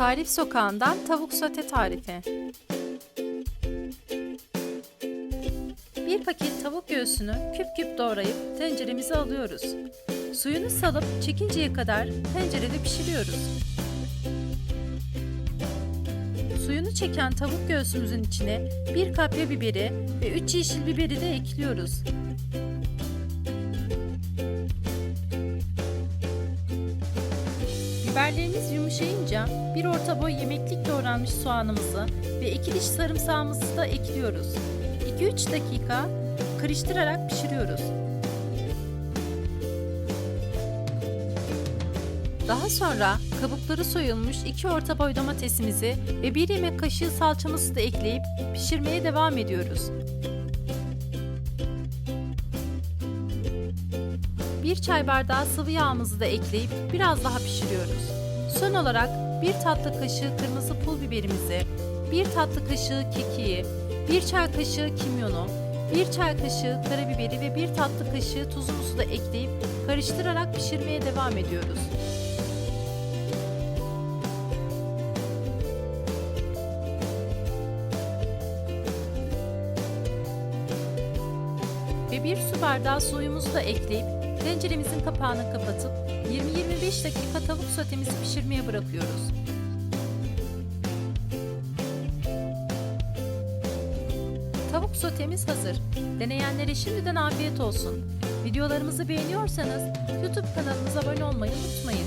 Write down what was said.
Tarif Sokağı'ndan tavuk sote tarifi. Bir paket tavuk göğsünü küp küp doğrayıp tenceremize alıyoruz. Suyunu salıp çekinceye kadar tencerede pişiriyoruz. Suyunu çeken tavuk göğsümüzün içine bir kapya biberi ve 3 yeşil biberi de ekliyoruz. Biberlerimiz yumuşayınca bir orta boy yemeklik doğranmış soğanımızı ve iki diş sarımsağımızı da ekliyoruz. 2-3 dakika karıştırarak pişiriyoruz. Daha sonra kabukları soyulmuş 2 orta boy domatesimizi ve 1 yemek kaşığı salçamızı da ekleyip pişirmeye devam ediyoruz. 1 çay bardağı sıvı yağımızı da ekleyip biraz daha pişiriyoruz. Son olarak 1 tatlı kaşığı kırmızı pul biberimizi, 1 tatlı kaşığı kekiği, 1 çay kaşığı kimyonu, 1 çay kaşığı karabiberi ve 1 tatlı kaşığı tuzumuzu da ekleyip karıştırarak pişirmeye devam ediyoruz. Ve bir su bardağı suyumuzu da ekleyip tenceremizin kapağını kapatıp 20-25 dakika tavuk sotemizi pişirmeye bırakıyoruz. Tavuk sotemiz hazır. Deneyenlere şimdiden afiyet olsun. Videolarımızı beğeniyorsanız YouTube kanalımıza abone olmayı unutmayın.